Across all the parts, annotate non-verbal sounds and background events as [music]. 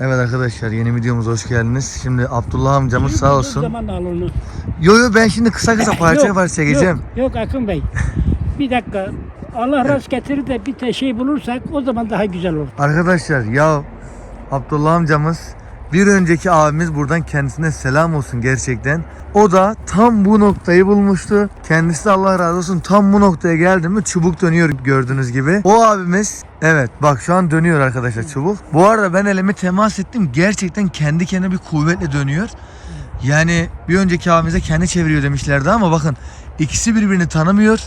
Evet arkadaşlar yeni videomuza hoş geldiniz. Şimdi Abdullah amcamız sağ olsun. Zaman al onu. Yo yo ben şimdi kısa kısa [laughs] parça Yok, parça çekeceğim. Yok, yok Akın Bey. bir dakika. Allah rast getirir de bir şey bulursak o zaman daha güzel olur. Arkadaşlar ya Abdullah amcamız bir önceki abimiz buradan kendisine selam olsun gerçekten. O da tam bu noktayı bulmuştu. Kendisi de Allah razı olsun tam bu noktaya geldi mi çubuk dönüyor gördüğünüz gibi. O abimiz evet bak şu an dönüyor arkadaşlar çubuk. Bu arada ben elimi temas ettim. Gerçekten kendi kendine bir kuvvetle dönüyor. Yani bir önceki abimize kendi çeviriyor demişlerdi ama bakın ikisi birbirini tanımıyor.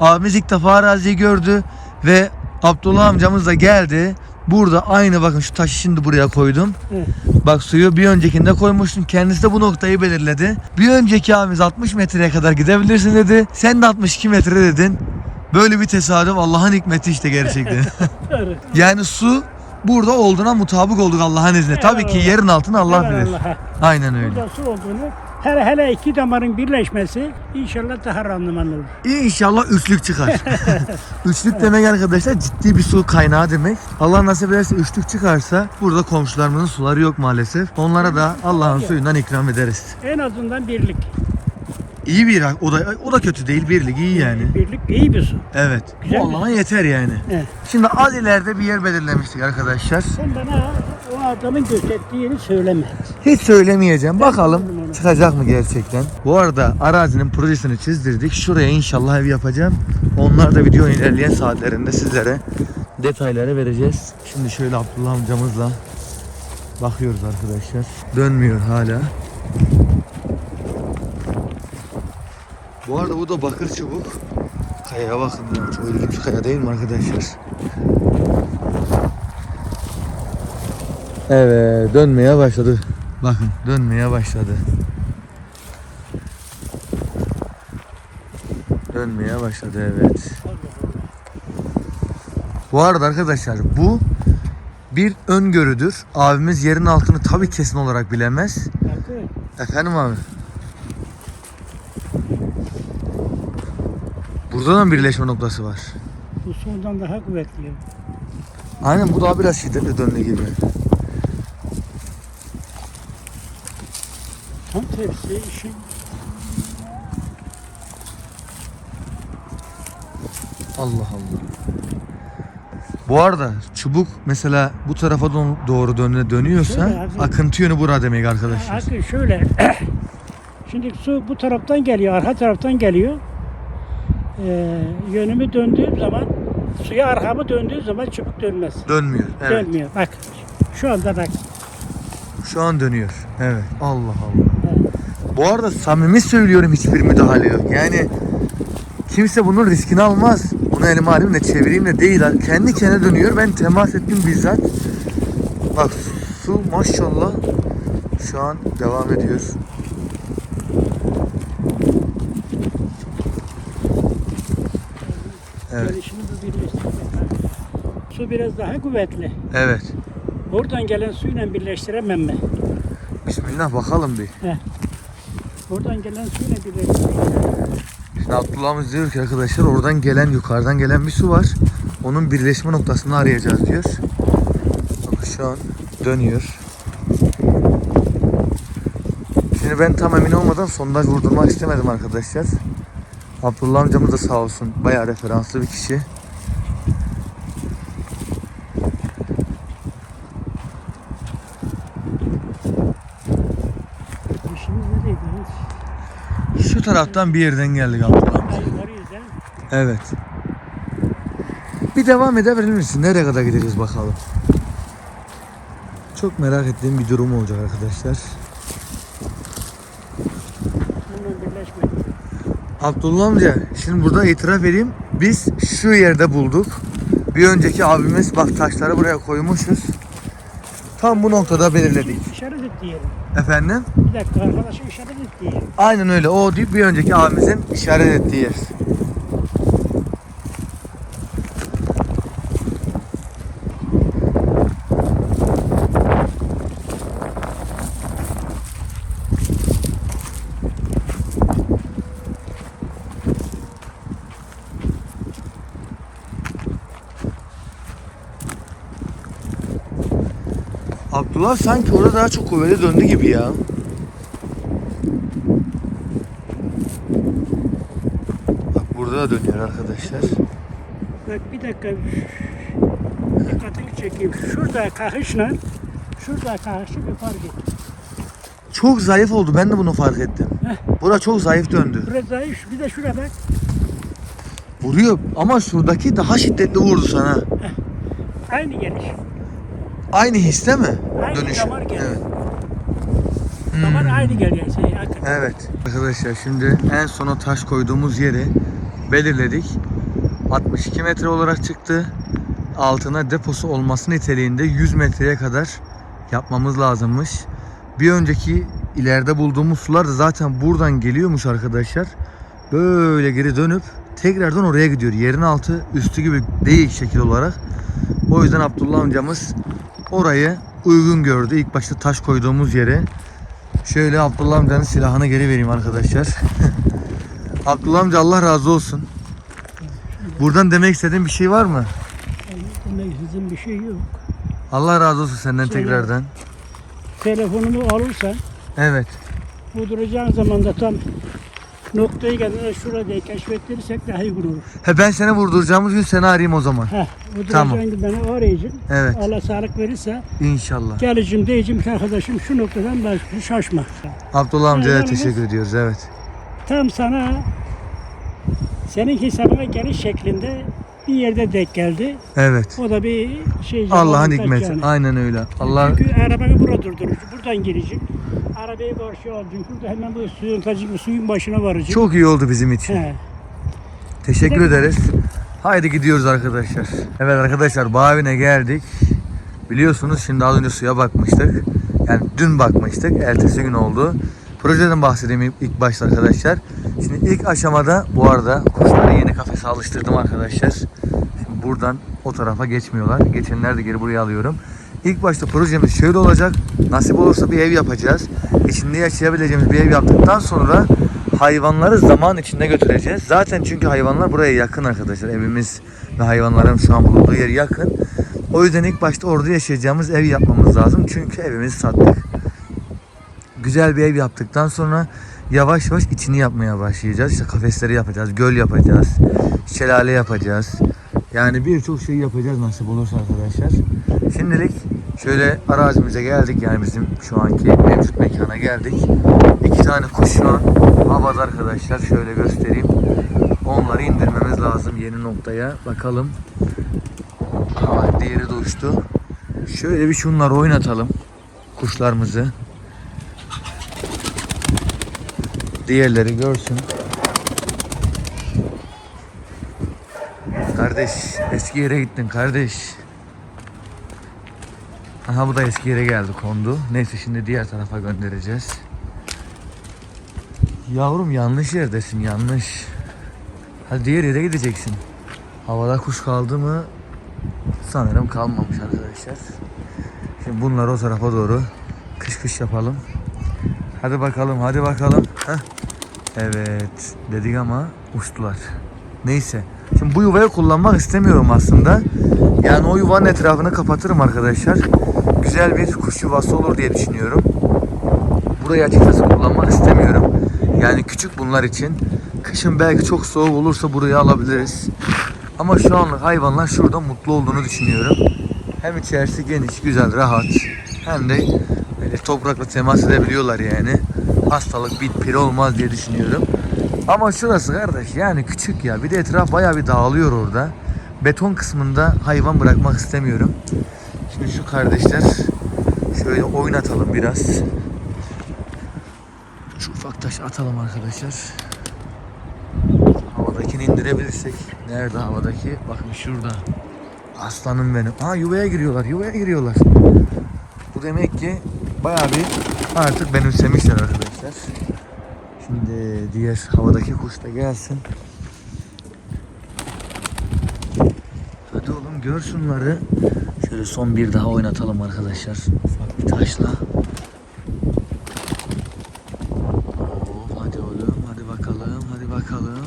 Abimiz ilk defa araziyi gördü ve Abdullah amcamız da geldi. Burada aynı bakın şu taşı şimdi buraya koydum. Evet. Bak suyu bir öncekinde koymuştum. Kendisi de bu noktayı belirledi. Bir önceki abimiz 60 metreye kadar gidebilirsin dedi. Sen de 62 metre dedin. Böyle bir tesadüf Allah'ın hikmeti işte gerçekten. [laughs] Yani su burada olduğuna mutabık olduk Allah'ın izniyle. Tabii ki yerin altını Allah bilir. Aynen öyle. Burada su olduğunu hele hele iki damarın birleşmesi inşallah daha randıman olur. İnşallah üçlük çıkar. [laughs] üçlük demek arkadaşlar ciddi bir su kaynağı demek. Allah nasip ederse üçlük çıkarsa burada komşularımızın suları yok maalesef. Onlara da Allah'ın suyundan ikram ederiz. En azından birlik. İyi bir o da o da kötü değil birlik iyi yani. Birlik iyi bir su. Evet. Güzel Bu Allah'ın yeter yani. Evet. Şimdi az ileride bir yer belirlemiştik arkadaşlar. Sen bana o adamın gösterdiği yeri söyleme. Hiç söylemeyeceğim. Bakalım çıkacak mı gerçekten. Bu arada arazinin projesini çizdirdik. Şuraya inşallah ev yapacağım. Onlar da videonun ilerleyen saatlerinde sizlere detayları vereceğiz. Şimdi şöyle Abdullah amcamızla bakıyoruz arkadaşlar. Dönmüyor hala. Bu arada bu da bakır çubuk. Kayaya bakın ya. Çok ilginç bir kaya değil mi arkadaşlar? Evet dönmeye başladı. Bakın dönmeye başladı. Dönmeye başladı evet. Bu arada arkadaşlar bu bir öngörüdür. Abimiz yerin altını tabi kesin olarak bilemez. Efendim abi. Burada da mı birleşme noktası var? bu sondan daha kuvvetli. Aynen bu daha biraz şiddetli döndü gibi. Tam tersi işin Allah Allah. Bu arada çubuk mesela bu tarafa doğru dönüne dönüyorsa Şöyle abi. akıntı yönü bura demek arkadaşlar. Akın şöyle. [clears throat] Şimdi su bu taraftan geliyor, arka taraftan geliyor. Ee, yönümü döndüğüm zaman, suya arkamı döndüğüm zaman çubuk dönmez. Dönmüyor. Evet. Dönmüyor. Bak. Şu anda bak. Şu an dönüyor. Evet. Allah Allah. Bu arada samimi söylüyorum hiçbir müdahale yok. Yani kimse bunun riskini almaz. Bunu elime alayım da çevireyim de değil. Kendi kendine dönüyor. Ben temas ettim bizzat. Bak su maşallah şu an devam ediyor. Evet. Gelişimi bu birleştirmek. Su biraz daha kuvvetli. Evet. Oradan gelen suyla birleştiremem ben. Bismillah bakalım bir. Oradan gelen suyla birleştiremem. Şimdi Abdullah'ımız diyor ki arkadaşlar oradan gelen yukarıdan gelen bir su var. Onun birleşme noktasını arayacağız diyor. Bakın şu an dönüyor. Şimdi ben tam emin olmadan sondaj vurdurmak istemedim arkadaşlar. Abdullah amcamız da sağ olsun bayağı referanslı bir kişi. İşimiz neredeydi? Şu taraftan bir yerden geldik Abdullah amca. Evet. Bir devam edebilir misin? Nereye kadar gideceğiz bakalım. Çok merak ettiğim bir durum olacak arkadaşlar. Abdullah amca şimdi burada itiraf edeyim. Biz şu yerde bulduk. Bir önceki abimiz bak taşları buraya koymuşuz. Tam bu noktada belirledik. İşaret et diyelim. Efendim? Bir dakika arkadaşa işaret et diyelim. Aynen öyle. O değil bir önceki abimizin işaret ettiği yer. Sular sanki orada daha çok kuvvetli döndü gibi ya. Bak burada da dönüyor arkadaşlar. Bak bir dakika. Dikkatini çekeyim. Şurada kahışla şurada kahışı bir fark et. Çok zayıf oldu. Ben de bunu fark ettim. Bura çok zayıf döndü. Burası zayıf. Bir de şuraya bak. Vuruyor ama şuradaki daha şiddetli vurdu sana. Aynı geliş. Aynı hisse mi? Aynı Dönüşü. damar geliyor. Evet. Zaman Hmm. aynı geliyor. Şey. Evet. Arkadaşlar şimdi en sona taş koyduğumuz yeri belirledik. 62 metre olarak çıktı. Altına deposu olması niteliğinde 100 metreye kadar yapmamız lazımmış. Bir önceki ileride bulduğumuz sular da zaten buradan geliyormuş arkadaşlar. Böyle geri dönüp tekrardan oraya gidiyor. Yerin altı üstü gibi değil şekil olarak. O yüzden Abdullah amcamız orayı uygun gördü. İlk başta taş koyduğumuz yere. Şöyle Abdullah amcanın silahını geri vereyim arkadaşlar. [laughs] Abdullah amca Allah razı olsun. Buradan demek istediğin bir şey var mı? Demek sizin bir şey yok. Allah razı olsun senden Söyle. tekrardan. Telefonumu alırsan Evet. vurduracağın zaman da tam noktayı geldiğinde şurada keşfettirirsek daha iyi olur. He ben seni vurduracağımız gün seni arayayım o zaman. Vurduracağın Tamam. gün beni arayacağım. Evet. Allah sağlık verirse İnşallah. geleceğim diyeceğim ki arkadaşım şu noktadan başka şaşma. Abdullah amcaya Yalnız- teşekkür ediyoruz. Evet. Tam sana senin hesabına geliş şeklinde bir yerde denk geldi. Evet. O da bir şey. Allah'ın hikmeti. yani. Aynen öyle. Allah Çünkü arabayı burada durdurur. Buradan gireceğim. Arabayı karşıya alacağım. Şurada hemen bu suyun tacı suyun başına varacağım. çok iyi oldu bizim için. He. Teşekkür ederiz. Haydi gidiyoruz arkadaşlar. Evet arkadaşlar bağ evine geldik. Biliyorsunuz şimdi az önce suya bakmıştık. Yani dün bakmıştık. Ertesi gün oldu. Projeden bahsedeyim ilk- ilk başta arkadaşlar. Şimdi ilk aşamada bu arada kuşları yeni kafese alıştırdım arkadaşlar. Şimdi buradan o tarafa geçmiyorlar. Geçenler de geri buraya alıyorum. İlk başta projemiz şöyle olacak. Nasip olursa bir ev yapacağız. İçinde yaşayabileceğimiz bir ev yaptıktan sonra hayvanları zaman içinde götüreceğiz. Zaten çünkü hayvanlar buraya yakın arkadaşlar. Evimiz ve hayvanların şu an bulunduğu yer yakın. O yüzden ilk başta orada yaşayacağımız ev yapmamız lazım. Çünkü evimizi sattık. Güzel bir ev yaptıktan sonra yavaş yavaş içini yapmaya başlayacağız. İşte kafesleri yapacağız, göl yapacağız, şelale yapacağız. Yani birçok şey yapacağız nasip olursa arkadaşlar. Şimdilik şöyle arazimize geldik yani bizim şu anki mevcut mekana geldik. İki tane kuş şu an havada arkadaşlar. Şöyle göstereyim. Onları indirmemiz lazım yeni noktaya. Bakalım. Aa, diğeri de uçtu. Şöyle bir şunları oynatalım. Kuşlarımızı. Diğerleri görsün. Kardeş eski yere gittin kardeş. Aha bu da eski yere geldi kondu. Neyse şimdi diğer tarafa göndereceğiz. Yavrum yanlış yerdesin yanlış. Hadi diğer yere gideceksin. Havada kuş kaldı mı? Sanırım kalmamış arkadaşlar. Şimdi bunları o tarafa doğru kış kış yapalım. Hadi bakalım hadi bakalım. Heh. Evet dedik ama uçtular. Neyse. Şimdi bu yuvayı kullanmak istemiyorum aslında. Yani o yuvanın etrafını kapatırım arkadaşlar. Güzel bir kuş yuvası olur diye düşünüyorum. Burayı açıkçası kullanmak istemiyorum. Yani küçük bunlar için. Kışın belki çok soğuk olursa burayı alabiliriz. Ama şu anlık hayvanlar şurada mutlu olduğunu düşünüyorum. Hem içerisi geniş, güzel, rahat. Hem de böyle toprakla temas edebiliyorlar yani. Hastalık, bit, pir olmaz diye düşünüyorum. Ama şurası kardeş yani küçük ya. Bir de etraf bayağı bir dağılıyor orada. Beton kısmında hayvan bırakmak istemiyorum. Şu kardeşler şöyle oynatalım biraz. Şu ufak taşı atalım arkadaşlar. Havadakini indirebilirsek. Nerede havadaki? Bakın şurada. Aslanım benim. Aa yuvaya giriyorlar, yuvaya giriyorlar. Bu demek ki bayağı bir artık benimsemişler arkadaşlar. Şimdi diğer havadaki kuş da gelsin. Hadi oğlum gör şunları. Şöyle son bir daha oynatalım arkadaşlar. Ufak bir taşla. Oo, hadi oğlum hadi bakalım hadi bakalım.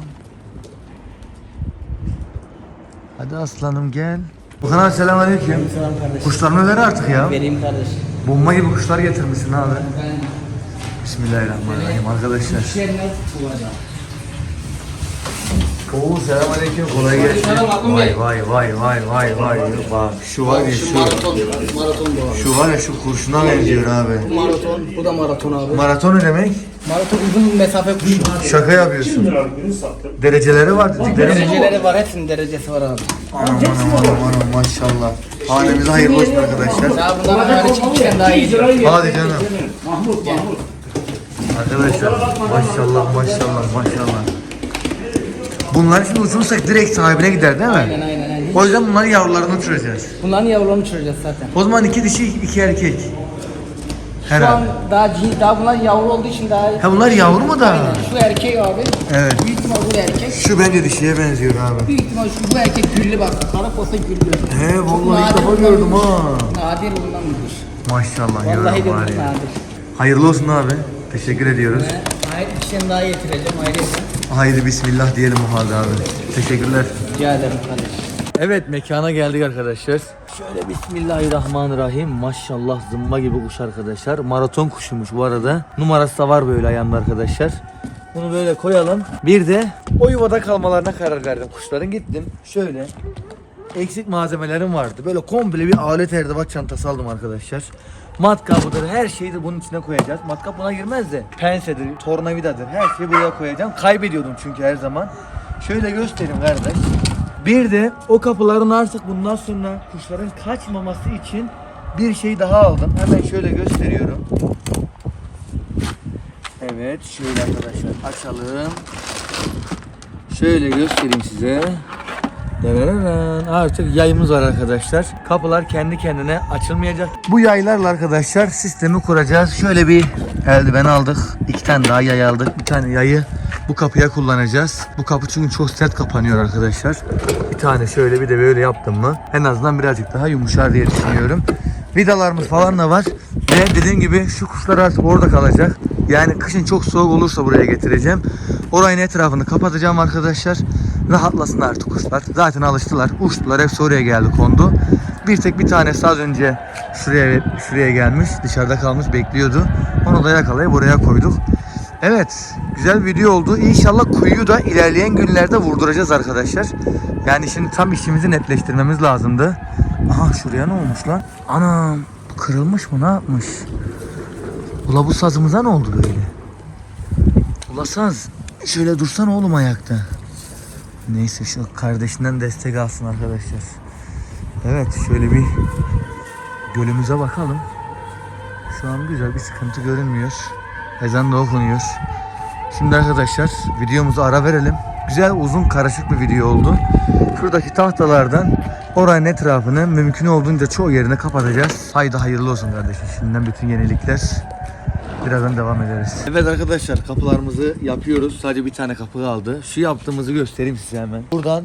Hadi aslanım gel. Okan abi selamünaleyküm. Selam kardeşim. Kuşlarını ver artık ya. Vereyim kardeş. Bomba gibi kuşlar getirmişsin abi. Ben Bismillahirrahmanirrahim arkadaşlar. iş yerine bulacağım. Oo selamünaleyküm kolay gelsin. Vay vay vay vay vay vay. Bak şu var ya Şu maraton, maraton bu abi. Şu var ya şu kurşuna benziyor abi. Maraton, bu da maraton abi. Maraton ne demek? Maraton uzun mesafe kuşu. Şaka yapıyorsun. Dereceleri var dedikleri? Dereceleri var, hepsinin derecesi var abi. Anam anam anam maşallah. Hanemize hayırlı olsun arkadaşlar. Daha bundan böyle çıkmışken daha iyi. Hadi canım. Arkadaşlar maşallah maşallah maşallah. Bunlar şimdi uçurursak direkt sahibine gider değil Aynen mi? aynen aynen. O yüzden bunların yavrularını uçuracağız. Bunların yavrularını uçuracağız zaten. O zaman iki dişi iki erkek. Şu an Herhalde. daha cin- daha bunlar yavru olduğu için daha Ha bunlar yavru mu da? Aynen. Şu erkek abi. Evet. Büyük ihtimal bu erkek. Şu bence dişiye benziyor abi. Büyük ihtimal şu bu erkek güllü bak. Kara posta güllü. He vallahi ilk defa gördüm ha. Nadir bir kuş. Maşallah Vallahi yavrum de var ya. nadir. Hayırlı olsun abi. Teşekkür ediyoruz. Hayır bir şeyini daha getireceğim ayrıca. Haydi bismillah diyelim o halde abi. Teşekkürler. Rica ederim kardeşim. Evet mekana geldik arkadaşlar. Şöyle bismillahirrahmanirrahim. Maşallah zımba gibi kuş arkadaşlar. Maraton kuşumuş bu arada. Numarası da var böyle ayağında arkadaşlar. Bunu böyle koyalım. Bir de o yuvada kalmalarına karar verdim kuşların. Gittim şöyle eksik malzemelerim vardı. Böyle komple bir alet erdebat çantası aldım arkadaşlar. Matkabıdır, her şeyi bunun içine koyacağız. Matkap buna girmez de pensedir, tornavidadır, her şeyi buraya koyacağım. Kaybediyordum çünkü her zaman. Şöyle göstereyim kardeş. Bir de o kapıların artık bundan sonra kuşların kaçmaması için bir şey daha aldım. Hemen şöyle gösteriyorum. Evet, şöyle arkadaşlar açalım. Şöyle göstereyim size. Artık yayımız var arkadaşlar. Kapılar kendi kendine açılmayacak. Bu yaylarla arkadaşlar sistemi kuracağız. Şöyle bir eldiven aldık. İki tane daha yay aldık. Bir tane yayı bu kapıya kullanacağız. Bu kapı çünkü çok sert kapanıyor arkadaşlar. Bir tane şöyle bir de böyle yaptım mı en azından birazcık daha yumuşar diye düşünüyorum. Vidalarımız falan da var. Ve dediğim gibi şu kuşlar artık orada kalacak. Yani kışın çok soğuk olursa buraya getireceğim. Orayın etrafını kapatacağım arkadaşlar. Rahatlasın artık kuşlar. Zaten alıştılar. Uçtular. Hepsi oraya geldi kondu. Bir tek bir tanesi az önce şuraya şuraya gelmiş. Dışarıda kalmış bekliyordu. Onu da yakalayıp oraya koyduk. Evet. Güzel video oldu. İnşallah kuyuyu da ilerleyen günlerde vurduracağız arkadaşlar. Yani şimdi tam işimizi netleştirmemiz lazımdı. Aha şuraya ne olmuş lan? Anam kırılmış mı ne yapmış? Ula bu sazımıza ne oldu böyle? Ula saz şöyle dursan oğlum ayakta. Neyse şu kardeşinden destek alsın arkadaşlar. Evet şöyle bir gölümüze bakalım. Şu an güzel bir sıkıntı görünmüyor. Ezan da okunuyor. Şimdi arkadaşlar videomuzu ara verelim. Güzel uzun karışık bir video oldu. Şuradaki tahtalardan oranın etrafını mümkün olduğunca çoğu yerine kapatacağız. Haydi hayırlı olsun kardeşim. Şimdiden bütün yenilikler. Birazdan devam ederiz. Evet arkadaşlar kapılarımızı yapıyoruz. Sadece bir tane kapı kaldı. Şu yaptığımızı göstereyim size hemen. Buradan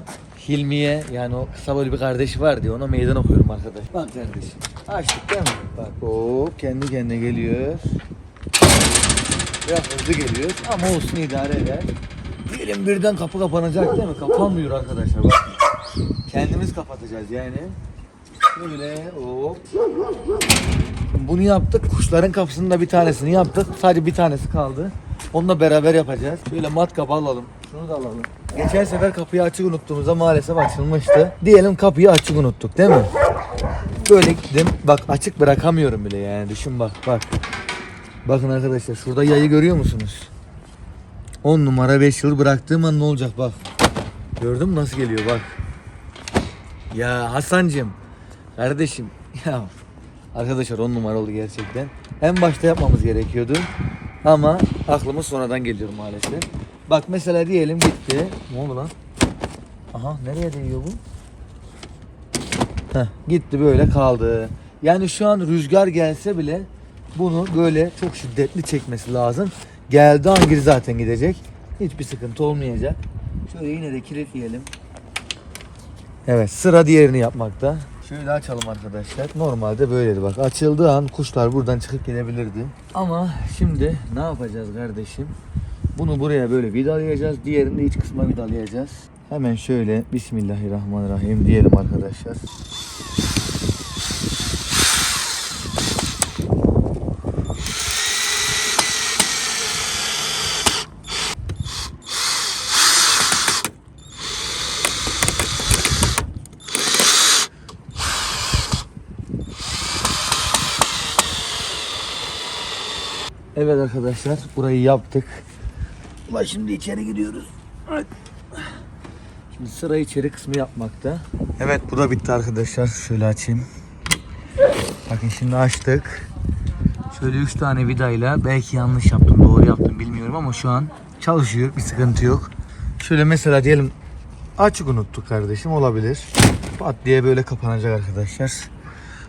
Hilmiye yani o kısa böyle bir kardeş var diye ona meydan okuyorum arkadaş. Bak kardeşim. Açtık değil mi? Bak hop kendi kendine geliyor. Biraz hızlı geliyor ama olsun idare eder. Diyelim birden kapı kapanacak değil mi? Kapanmıyor arkadaşlar bak. Kendimiz kapatacağız yani. Şöyle hop. Bunu yaptık. Kuşların kapısında bir tanesini yaptık. Sadece bir tanesi kaldı. Onunla beraber yapacağız. Şöyle matkap alalım. Şunu da alalım. Geçen sefer kapıyı açık unuttuğumuzda maalesef açılmıştı. Diyelim kapıyı açık unuttuk değil mi? Böyle gittim. Bak açık bırakamıyorum bile yani. Düşün bak bak. Bakın arkadaşlar şurada yayı görüyor musunuz? 10 numara 5 yıl bıraktığım an ne olacak bak. Gördün mü nasıl geliyor bak. Ya Hasancım. Kardeşim ya Arkadaşlar 10 numara oldu gerçekten. En başta yapmamız gerekiyordu. Ama aklımız sonradan geliyor maalesef. Bak mesela diyelim gitti. Ne oldu lan? Aha nereye değiyor bu? Heh, gitti böyle kaldı. Yani şu an rüzgar gelse bile bunu böyle çok şiddetli çekmesi lazım. Geldi an zaten gidecek. Hiçbir sıkıntı olmayacak. Şöyle yine de kilitleyelim. Evet sıra diğerini yapmakta. Şöyle açalım arkadaşlar. Normalde böyleydi bak. Açıldığı an kuşlar buradan çıkıp gidebilirdi. Ama şimdi ne yapacağız kardeşim? Bunu buraya böyle vidalayacağız. Diğerini de iç kısma vidalayacağız. Hemen şöyle Bismillahirrahmanirrahim diyelim arkadaşlar. Evet arkadaşlar burayı yaptık. Ulan şimdi içeri gidiyoruz. Şimdi sıra içeri kısmı yapmakta. Evet bu da bitti arkadaşlar. Şöyle açayım. Bakın şimdi açtık. Şöyle 3 tane vidayla belki yanlış yaptım doğru yaptım bilmiyorum ama şu an çalışıyor bir sıkıntı yok. Şöyle mesela diyelim açık unuttuk kardeşim olabilir. Pat diye böyle kapanacak arkadaşlar.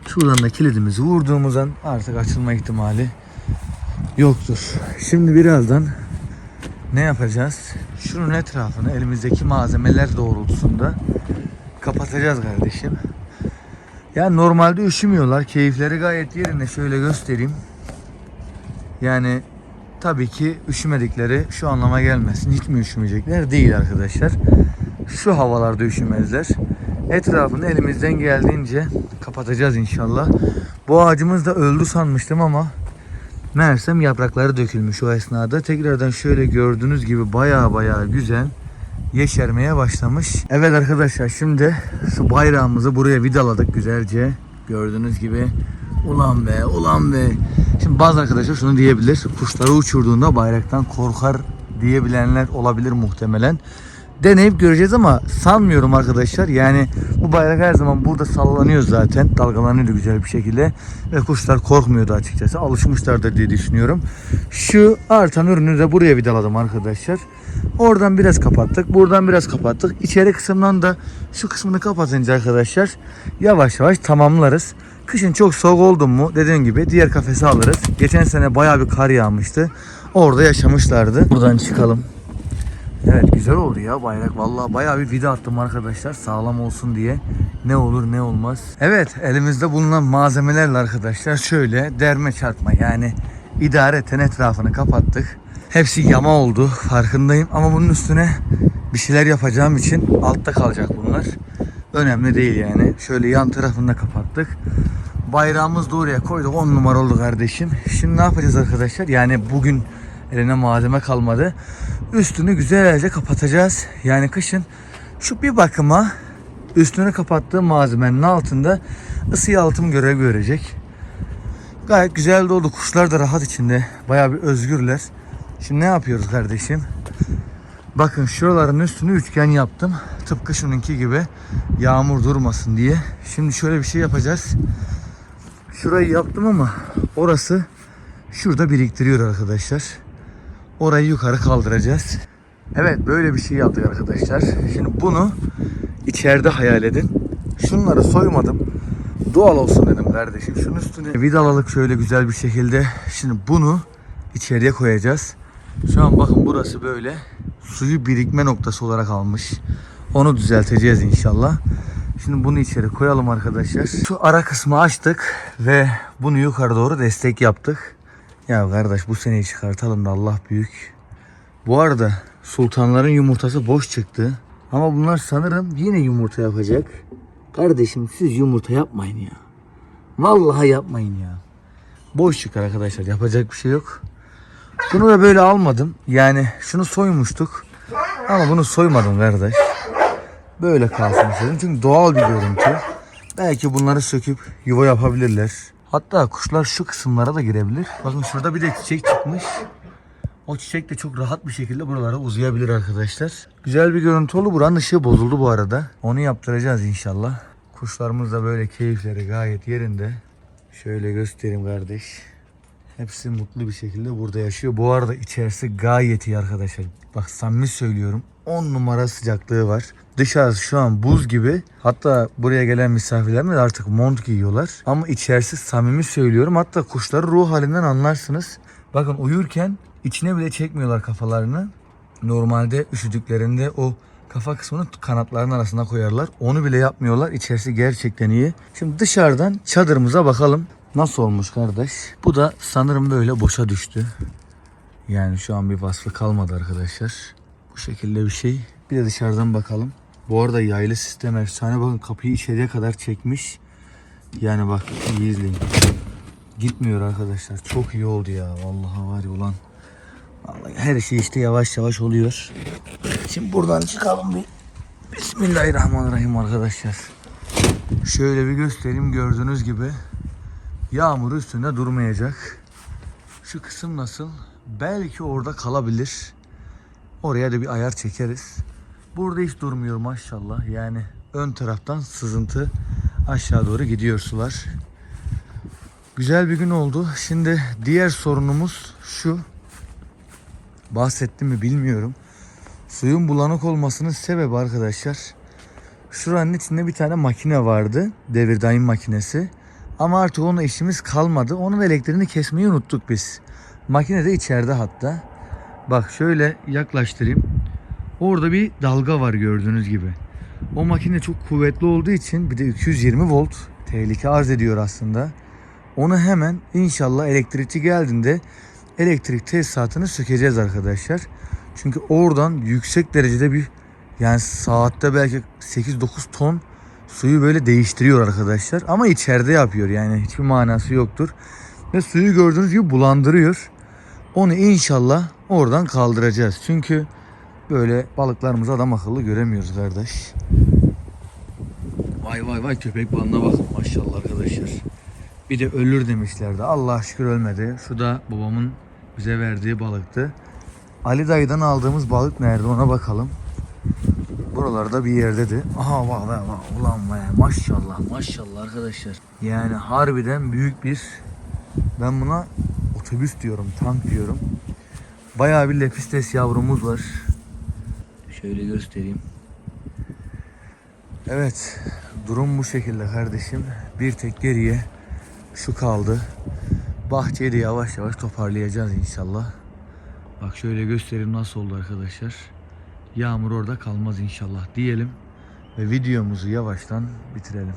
Şuradan da kilidimizi vurduğumuz an artık açılma ihtimali yoktur. Şimdi birazdan ne yapacağız? Şunun etrafını elimizdeki malzemeler doğrultusunda kapatacağız kardeşim. Yani normalde üşümüyorlar. Keyifleri gayet yerinde. Şöyle göstereyim. Yani tabii ki üşümedikleri şu anlama gelmesin. Hiç mi üşümeyecekler? Değil arkadaşlar. Şu havalarda üşümezler. Etrafını elimizden geldiğince kapatacağız inşallah. Bu ağacımız da öldü sanmıştım ama meğersem yaprakları dökülmüş o esnada. Tekrardan şöyle gördüğünüz gibi baya baya güzel yeşermeye başlamış. Evet arkadaşlar şimdi şu bayrağımızı buraya vidaladık güzelce. Gördüğünüz gibi ulan be ulan be. Şimdi bazı arkadaşlar şunu diyebilir. Kuşları uçurduğunda bayraktan korkar diyebilenler olabilir muhtemelen. Deneyip göreceğiz ama sanmıyorum arkadaşlar. Yani bu bayrak her zaman burada sallanıyor zaten. Dalgalanıyordu güzel bir şekilde. Ve kuşlar korkmuyordu açıkçası. Alışmışlardır diye düşünüyorum. Şu artan ürünü de buraya vidaladım arkadaşlar. Oradan biraz kapattık. Buradan biraz kapattık. İçeri kısımdan da şu kısmını kapatınca arkadaşlar yavaş yavaş tamamlarız. Kışın çok soğuk oldu mu dediğim gibi diğer kafesi alırız. Geçen sene bayağı bir kar yağmıştı. Orada yaşamışlardı. Buradan çıkalım. Evet güzel oldu ya bayrak. Vallahi bayağı bir vida attım arkadaşlar sağlam olsun diye. Ne olur ne olmaz. Evet elimizde bulunan malzemelerle arkadaşlar şöyle derme çarpma yani idareten etrafını kapattık. Hepsi yama oldu farkındayım ama bunun üstüne bir şeyler yapacağım için altta kalacak bunlar. Önemli değil yani. Şöyle yan tarafını da kapattık. Bayrağımızı da oraya koyduk. 10 numara oldu kardeşim. Şimdi ne yapacağız arkadaşlar? Yani bugün eline malzeme kalmadı. Üstünü güzelce kapatacağız. Yani kışın şu bir bakıma üstünü kapattığım malzemenin altında ısı yalıtım görev görecek. Gayet güzel de oldu. Kuşlar da rahat içinde. Bayağı bir özgürler. Şimdi ne yapıyoruz kardeşim? Bakın şuraların üstünü üçgen yaptım. Tıpkı şununki gibi yağmur durmasın diye. Şimdi şöyle bir şey yapacağız. Şurayı yaptım ama orası şurada biriktiriyor arkadaşlar. Orayı yukarı kaldıracağız. Evet böyle bir şey yaptık arkadaşlar. Şimdi bunu içeride hayal edin. Şunları soymadım. Doğal olsun dedim kardeşim. Şunun üstüne vidalalık şöyle güzel bir şekilde. Şimdi bunu içeriye koyacağız. Şu an bakın burası böyle suyu birikme noktası olarak almış. Onu düzelteceğiz inşallah. Şimdi bunu içeri koyalım arkadaşlar. Şu ara kısmı açtık ve bunu yukarı doğru destek yaptık. Ya kardeş bu seneyi çıkartalım da Allah büyük. Bu arada sultanların yumurtası boş çıktı. Ama bunlar sanırım yine yumurta yapacak. Kardeşim siz yumurta yapmayın ya. Vallahi yapmayın ya. Boş çıkar arkadaşlar yapacak bir şey yok. Bunu da böyle almadım. Yani şunu soymuştuk. Ama bunu soymadım kardeş. Böyle kalsın istedim. Çünkü doğal bir görüntü. Belki bunları söküp yuva yapabilirler. Hatta kuşlar şu kısımlara da girebilir. Bakın şurada bir de çiçek çıkmış. O çiçek de çok rahat bir şekilde buralara uzayabilir arkadaşlar. Güzel bir görüntü oldu. Buranın ışığı bozuldu bu arada. Onu yaptıracağız inşallah. Kuşlarımız da böyle keyifleri gayet yerinde. Şöyle göstereyim kardeş. Hepsi mutlu bir şekilde burada yaşıyor. Bu arada içerisi gayet iyi arkadaşlar. Bak samimi söylüyorum. 10 numara sıcaklığı var. Dışarısı şu an buz gibi. Hatta buraya gelen misafirlerimiz artık mont giyiyorlar. Ama içerisi samimi söylüyorum. Hatta kuşları ruh halinden anlarsınız. Bakın uyurken içine bile çekmiyorlar kafalarını. Normalde üşüdüklerinde o kafa kısmını kanatların arasına koyarlar. Onu bile yapmıyorlar. İçerisi gerçekten iyi. Şimdi dışarıdan çadırımıza bakalım. Nasıl olmuş kardeş? Bu da sanırım böyle boşa düştü. Yani şu an bir vasfı kalmadı arkadaşlar. Bu şekilde bir şey. Bir de dışarıdan bakalım. Bu arada yaylı sistem efsane. Bakın kapıyı içeriye kadar çekmiş. Yani bak iyi izleyin. Gitmiyor arkadaşlar. Çok iyi oldu ya. Vallahi var ya ulan. Vallahi her şey işte yavaş yavaş oluyor. Şimdi buradan çıkalım bir. Bismillahirrahmanirrahim arkadaşlar. Şöyle bir göstereyim gördüğünüz gibi. Yağmur üstünde durmayacak. Şu kısım nasıl? Belki orada kalabilir. Oraya da bir ayar çekeriz. Burada hiç durmuyor maşallah. Yani ön taraftan sızıntı aşağı doğru gidiyor sular. Güzel bir gün oldu. Şimdi diğer sorunumuz şu. Bahsettim mi bilmiyorum. Suyun bulanık olmasının sebebi arkadaşlar. Şuranın içinde bir tane makine vardı. Devir daim makinesi. Ama artık onunla işimiz kalmadı. Onun elektriğini kesmeyi unuttuk biz. Makine de içeride hatta. Bak şöyle yaklaştırayım. Orada bir dalga var gördüğünüz gibi. O makine çok kuvvetli olduğu için bir de 220 volt tehlike arz ediyor aslında. Onu hemen inşallah elektrikçi geldiğinde elektrik tesisatını sökeceğiz arkadaşlar. Çünkü oradan yüksek derecede bir yani saatte belki 8-9 ton suyu böyle değiştiriyor arkadaşlar. Ama içeride yapıyor yani hiçbir manası yoktur. Ve suyu gördüğünüz gibi bulandırıyor. Onu inşallah oradan kaldıracağız. Çünkü böyle balıklarımızı adam akıllı göremiyoruz kardeş. Vay vay vay köpek balığına bakın maşallah arkadaşlar. Bir de ölür demişlerdi. Allah şükür ölmedi. Şu da babamın bize verdiği balıktı. Ali dayıdan aldığımız balık nerede ona bakalım. Buralarda bir yerdedir. Aha bak bak bak. Ulan be maşallah maşallah arkadaşlar. Yani harbiden büyük bir ben buna otobüs diyorum tank diyorum. Bayağı bir lepistes yavrumuz var. Şöyle göstereyim. Evet durum bu şekilde kardeşim. Bir tek geriye şu kaldı. Bahçeyi de yavaş yavaş toparlayacağız inşallah. Bak şöyle göstereyim nasıl oldu arkadaşlar. Yağmur orada kalmaz inşallah diyelim. Ve videomuzu yavaştan bitirelim.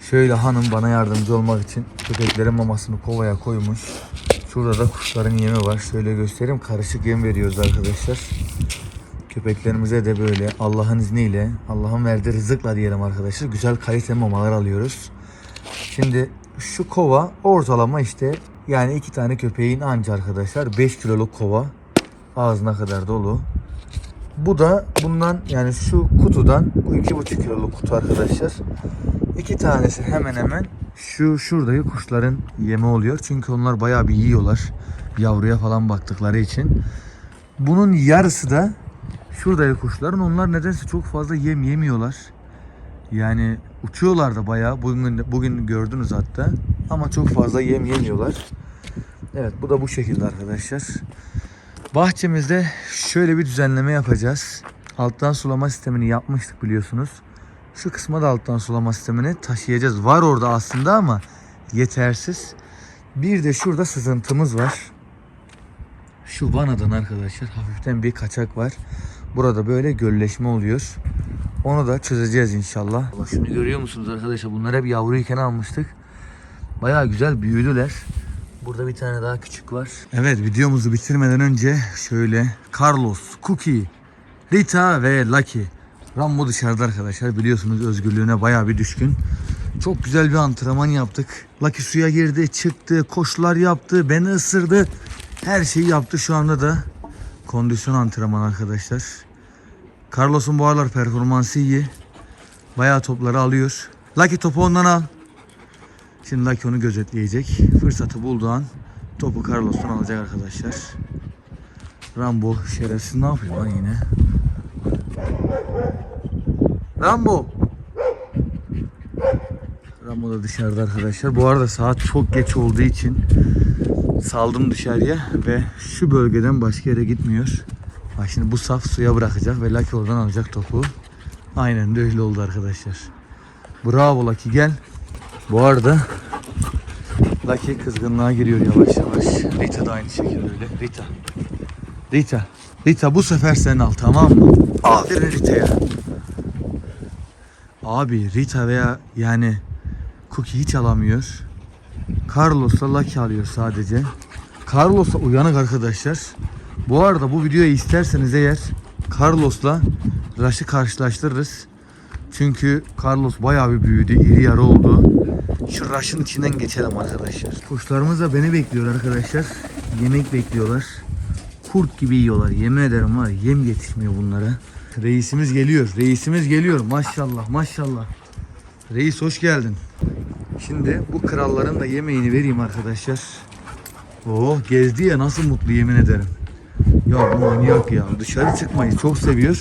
Şöyle hanım bana yardımcı olmak için köpeklerin mamasını kovaya koymuş. Şurada da kuşların yemi var. Şöyle göstereyim. Karışık yem veriyoruz arkadaşlar. Köpeklerimize de böyle Allah'ın izniyle, Allah'ın verdiği rızıkla diyelim arkadaşlar. Güzel kalite mamalar alıyoruz. Şimdi şu kova ortalama işte yani iki tane köpeğin anca arkadaşlar 5 kiloluk kova ağzına kadar dolu. Bu da bundan yani şu kutudan bu iki buçuk kiloluk kutu arkadaşlar. İki tanesi hemen hemen şu şuradaki kuşların yemi oluyor. Çünkü onlar bayağı bir yiyorlar. Yavruya falan baktıkları için. Bunun yarısı da şuradaki kuşların. Onlar nedense çok fazla yem yemiyorlar. Yani uçuyorlar da bayağı. Bugün, bugün gördünüz hatta. Ama çok fazla yem yemiyorlar. Evet bu da bu şekilde arkadaşlar. Bahçemizde şöyle bir düzenleme yapacağız. Alttan sulama sistemini yapmıştık biliyorsunuz. Şu kısma da alttan sulama sistemini taşıyacağız. Var orada aslında ama yetersiz. Bir de şurada sızıntımız var. Şu vanadan arkadaşlar hafiften bir kaçak var. Burada böyle gölleşme oluyor. Onu da çözeceğiz inşallah. Şunu görüyor musunuz arkadaşlar? Bunları hep yavruyken almıştık. Bayağı güzel büyüdüler. Burada bir tane daha küçük var. Evet videomuzu bitirmeden önce şöyle Carlos, Cookie, Rita ve Lucky. Rambo dışarıda arkadaşlar biliyorsunuz özgürlüğüne bayağı bir düşkün. Çok güzel bir antrenman yaptık. Lucky suya girdi, çıktı, koşular yaptı, beni ısırdı. Her şeyi yaptı şu anda da kondisyon antrenmanı arkadaşlar. Carlos'un bu aralar performansı iyi. Bayağı topları alıyor. Lucky topu ondan al. Şimdi Lucky onu gözetleyecek. Fırsatı bulduğu an topu Carlos'tan alacak arkadaşlar. Rambo şerefsiz ne yapıyor lan yine? Rambo! Rambo da dışarıda arkadaşlar. Bu arada saat çok geç olduğu için saldım dışarıya ve şu bölgeden başka yere gitmiyor. Bak şimdi bu saf suya bırakacak ve Lucky oradan alacak topu. Aynen de öyle oldu arkadaşlar. Bravo Lucky gel. Bu arada Lucky kızgınlığa giriyor yavaş yavaş. Rita da aynı şekilde öyle. Rita. Rita. Rita bu sefer sen al tamam mı? Aferin Rita'ya. Abi Rita veya yani Cookie hiç alamıyor. Carlos'la Lucky alıyor sadece. Carlos'la uyanık arkadaşlar. Bu arada bu videoyu isterseniz eğer Carlos'la Rush'ı karşılaştırırız. Çünkü Carlos bayağı bir büyüdü, iri yarı oldu. Şu Rush'ın içinden geçelim arkadaşlar. Kuşlarımız da beni bekliyor arkadaşlar. Yemek bekliyorlar. Kurt gibi yiyorlar. Yemin ederim var yem yetişmiyor bunlara. Reisimiz geliyor. Reisimiz geliyor. Maşallah maşallah. Reis hoş geldin. Şimdi bu kralların da yemeğini vereyim arkadaşlar. Oh gezdi ya nasıl mutlu yemin ederim. Ya bu manyak ya. Dışarı çıkmayı çok seviyor.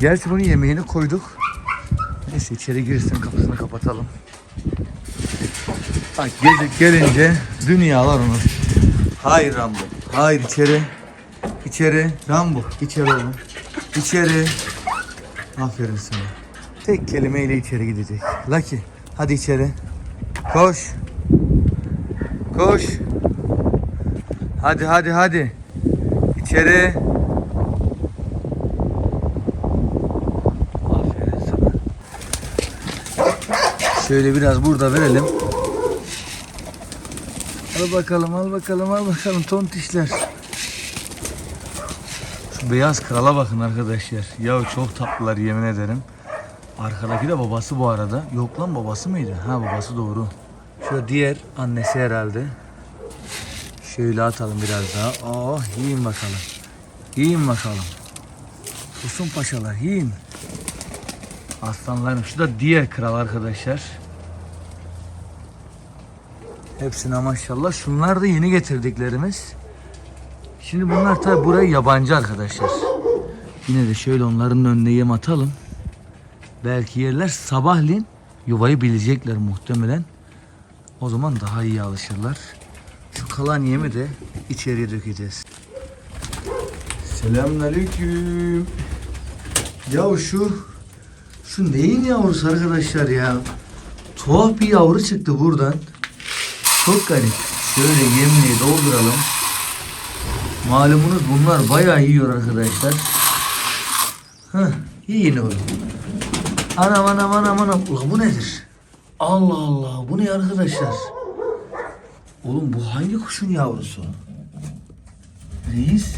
Gerçi bunun yemeğini koyduk. Neyse içeri girsin kapısını kapatalım. Bak gezip gelince dünyalar onun. Hayır Rambo. Hayır içeri. İçeri. Rambo içeri oğlum. İçeri. Aferin sana. Tek kelimeyle içeri gidecek. Lucky hadi içeri. Koş. Koş. Hadi hadi hadi. İçeri. Şöyle biraz burada verelim. Al bakalım, al bakalım, al bakalım tontişler. Şu beyaz krala bakın arkadaşlar. Ya çok tatlılar yemin ederim. Arkadaki de babası bu arada. Yok lan babası mıydı? Ha babası doğru. Şu diğer annesi herhalde. Şöyle atalım biraz daha. Oh yiyin bakalım. Yiyin bakalım. Susun paşalar yiyin. Aslanlarım. Şu da diğer kral arkadaşlar. Hepsine maşallah. Şunlar da yeni getirdiklerimiz. Şimdi bunlar tabi buraya yabancı arkadaşlar. Yine de şöyle onların önüne yem atalım. Belki yerler sabahleyin yuvayı bilecekler muhtemelen. O zaman daha iyi alışırlar. Şu kalan yemi de içeriye dökeceğiz. Selamünaleyküm. Ya şu şu neyin yavrusu arkadaşlar ya? Tuhaf bir yavru çıktı buradan. Çok garip. Şöyle yemliği dolduralım. Malumunuz bunlar bayağı yiyor arkadaşlar. Heh, yiyin oğlum. Anam anam anam anam. Ulan bu nedir? Allah Allah bu ne arkadaşlar? Oğlum bu hangi kuşun yavrusu? Reis?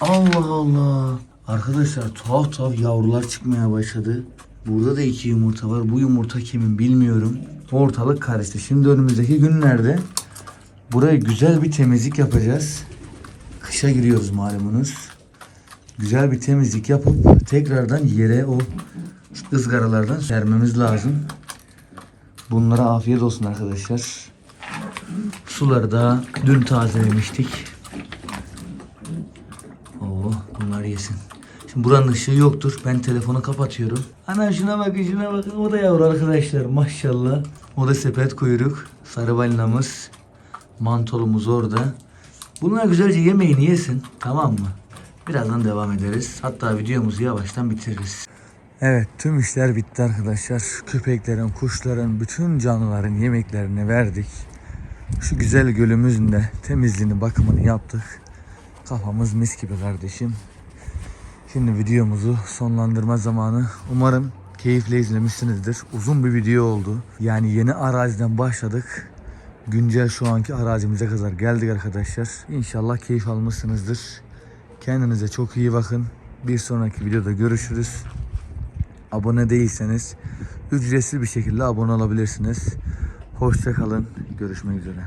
Allah Allah. Arkadaşlar tuhaf tuhaf yavrular çıkmaya başladı. Burada da iki yumurta var. Bu yumurta kimin bilmiyorum. Ortalık karıştı. Şimdi önümüzdeki günlerde buraya güzel bir temizlik yapacağız. Kışa giriyoruz malumunuz. Güzel bir temizlik yapıp tekrardan yere o ızgaralardan sermemiz lazım. Bunlara afiyet olsun arkadaşlar. Suları da dün tazelemiştik. Oo, bunlar yesin. Şimdi buranın ışığı yoktur. Ben telefonu kapatıyorum. Ana şuna bakın şuna bakın. O da yavru arkadaşlar maşallah. O da sepet kuyruk. Sarı balinamız. Mantolumuz orada. Bunlar güzelce yemeğini yesin. Tamam mı? Birazdan devam ederiz. Hatta videomuzu yavaştan bitiririz. Evet tüm işler bitti arkadaşlar. Köpeklerin, kuşların, bütün canlıların yemeklerini verdik. Şu güzel gölümüzün de temizliğini, bakımını yaptık. Kafamız mis gibi kardeşim. Şimdi videomuzu sonlandırma zamanı. Umarım keyifle izlemişsinizdir. Uzun bir video oldu. Yani yeni araziden başladık. Güncel şu anki arazimize kadar geldik arkadaşlar. İnşallah keyif almışsınızdır. Kendinize çok iyi bakın. Bir sonraki videoda görüşürüz. Abone değilseniz ücretsiz bir şekilde abone olabilirsiniz. Hoşça kalın. Görüşmek üzere.